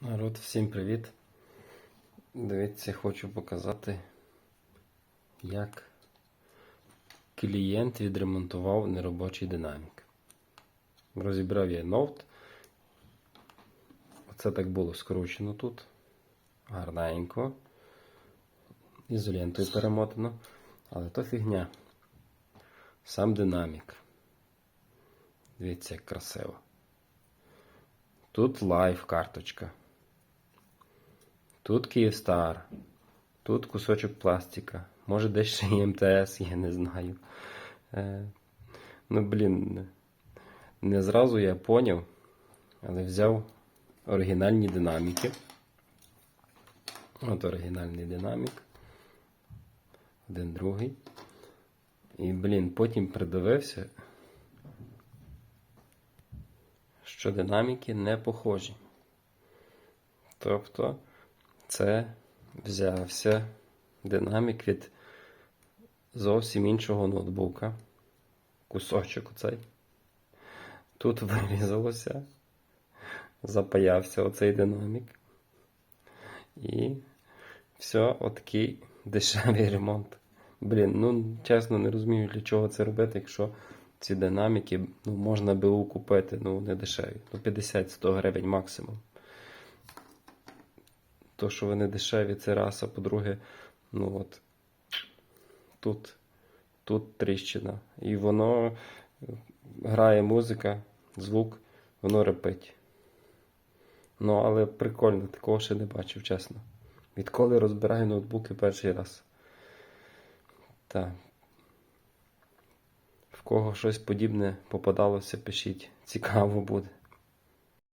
Народ, всім привіт. Дивіться, хочу показати, як клієнт відремонтував неробочий динамік. Розібрав я ноут. Оце так було скручено тут. Гарненько. Ізолентою перемотано. Але то фігня. Сам динамік. Дивіться, як красиво. Тут лайф карточка. Тут Київстар. Тут кусочок пластика. Може десь ще і МТС, я не знаю. Е, ну, блін, не зразу я поняв, але взяв оригінальні динаміки. От оригінальний динамік. Один другий. І, блін, потім придивився, що динаміки не похожі. Тобто це взявся динамік від зовсім іншого ноутбука. Кусочок оцей. Тут вирізалося, запаявся оцей динамік. І все, отакий дешевий ремонт. Блін, ну чесно не розумію, для чого це робити, якщо ці динаміки ну, можна БУ купити, ну не дешеві. Ну 50-100 гривень максимум. То, що вони дешеві, це раз, а по-друге, ну от тут, тут тріщина. І воно грає музика, звук, воно репить. Ну, але прикольно, такого ще не бачив, чесно. Відколи розбираю ноутбуки перший раз. Так. Кого щось подібне попадалося, пишіть. Цікаво буде.